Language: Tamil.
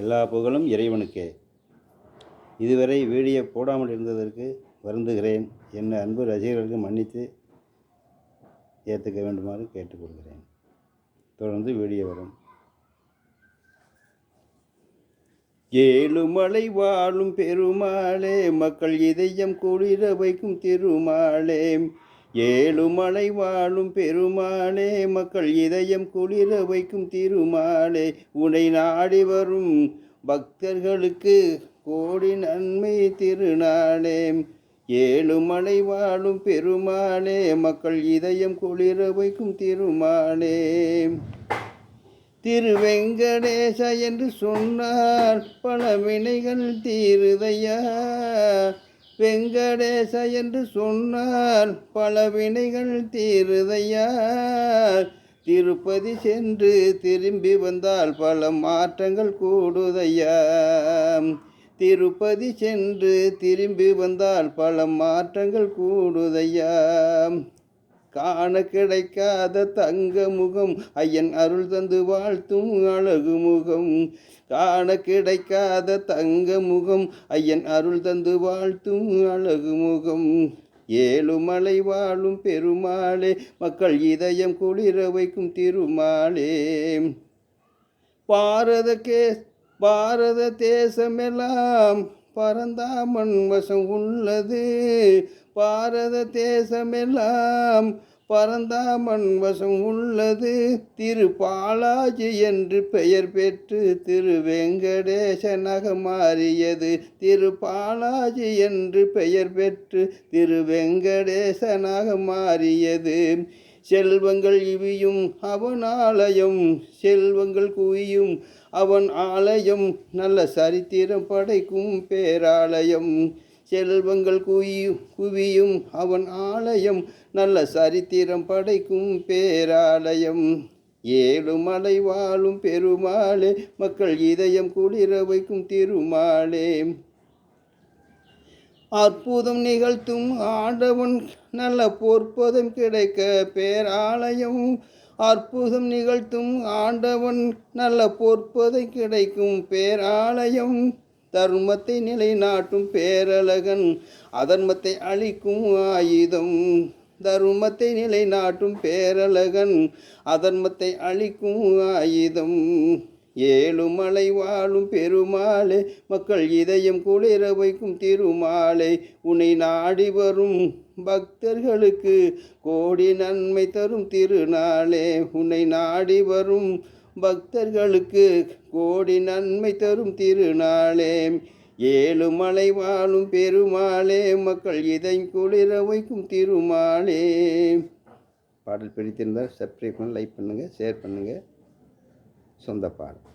எல்லா புகழும் இறைவனுக்கே. இதுவரை வீடியோ போடாமல் இருந்ததற்கு வருந்துகிறேன் என் அன்பு ரசிகர்களுக்கு மன்னித்து ஏற்றுக்க வேண்டுமாறு கேட்டுக்கொள்கிறேன். தொடர்ந்து வீடியோ வரும். ஏழுமலை வாழும் பெருமாளே மக்கள் இதயம் குளிர வைக்கும் திருமாளே ஏழுமலை வாழும் பெருமாளே மக்கள் இதயம் குளிர வைக்கும் திருமாளே உனை நாடி வரும் பக்தர்களுக்கு கோடி நன்மை திருநாளே. ஏழுமலை வாழும் பெருமாளே மக்கள் இதயம் குளிர வைக்கும் திருமாளே திருவெங்கடேச என்று சொன்னார் பல வினைகள் தீருதையா? வெங்கடேச என்று சொன்னால் பல வினைகள் தீருதையா? திருப்பதி சென்று திரும்பி வந்தால் பல மாற்றங்கள் கூடுதையா? திருப்பதி சென்று திரும்பி வந்தால் பல மாற்றங்கள் கூடுதையா? காண கிடைக்காத தங்க முகம் ஐயன் அருள் தந்து வாழ்த்தும் அழகு முகம். காண கிடைக்காத தங்க முகம் ஐயன் அருள் தந்து வாழ்த்தும் அழகு முகம். ஏழுமலை வாழும் பெருமாளே மக்கள் இதயம் குளிர வைக்கும் திருமாளே. பாரத கே பாரத தேசமெல்லாம் பரந்தாமன் வசம் உள்ளது. பாரத தேசமெல்லாம் பரந்தாமன் வசம் உள்ளது. திரு பாலாஜி என்று பெயர் பெற்று திரு வெங்கடேசனாக மாறியது திரு பாலாஜி என்று பெயர் பெற்று திரு வெங்கடேசனாக மாறியது செல்வங்கள் இவியும் அவன் ஆலயம் செல்வங்கள் குவியும் அவன் ஆலயம். நல்ல சரித்திரம் படைக்கும் பேராலயம். செல்வங்கள் குவியும் குவியும் அவன் ஆலயம். நல்ல சரித்திரம் படைக்கும் பேராலயம். ஏழு மலை வாழும் பெருமாளே மக்கள் இதயம் குளிர வைக்கும் திருமாளே. அற்புதம் நிகழ்த்தும் ஆண்டவன் நல்ல பொற்பதம் கிடைக்க பேராலயம். அற்புதம் நிகழ்த்தும் ஆண்டவன் நல்ல பொற்பதை கிடைக்கும் பேராலயம். தர்மத்தை நிலைநாட்டும் பேரழகன் அதர்மத்தை அழிக்கும் ஆயுதம். தர்மத்தை நிலைநாட்டும் பேரழகன் அதர்மத்தை அழிக்கும் ஆயுதம். ஏழுமலை வாழும் பெருமாளே மக்கள் இதயம் குளிர வைக்கும் திருமாலை உன்னை நாடி வரும் பக்தர்களுக்கு கோடி நன்மை தரும் திருநாளே உன்னை நாடி வரும் பக்தர்களுக்கு கோடி நன்மை தரும் திருநாளே. ஏழுமலை வாழும் பெருமாளே மக்கள் இதை குளிர வைக்கும் திருமாலே பாடல் பிடித்திருந்தால் சப்ஸ்கிரைப் பண்ணி லைக் பண்ணுங்கள் ஷேர் பண்ணுங்கள் சொந்த பாடல்.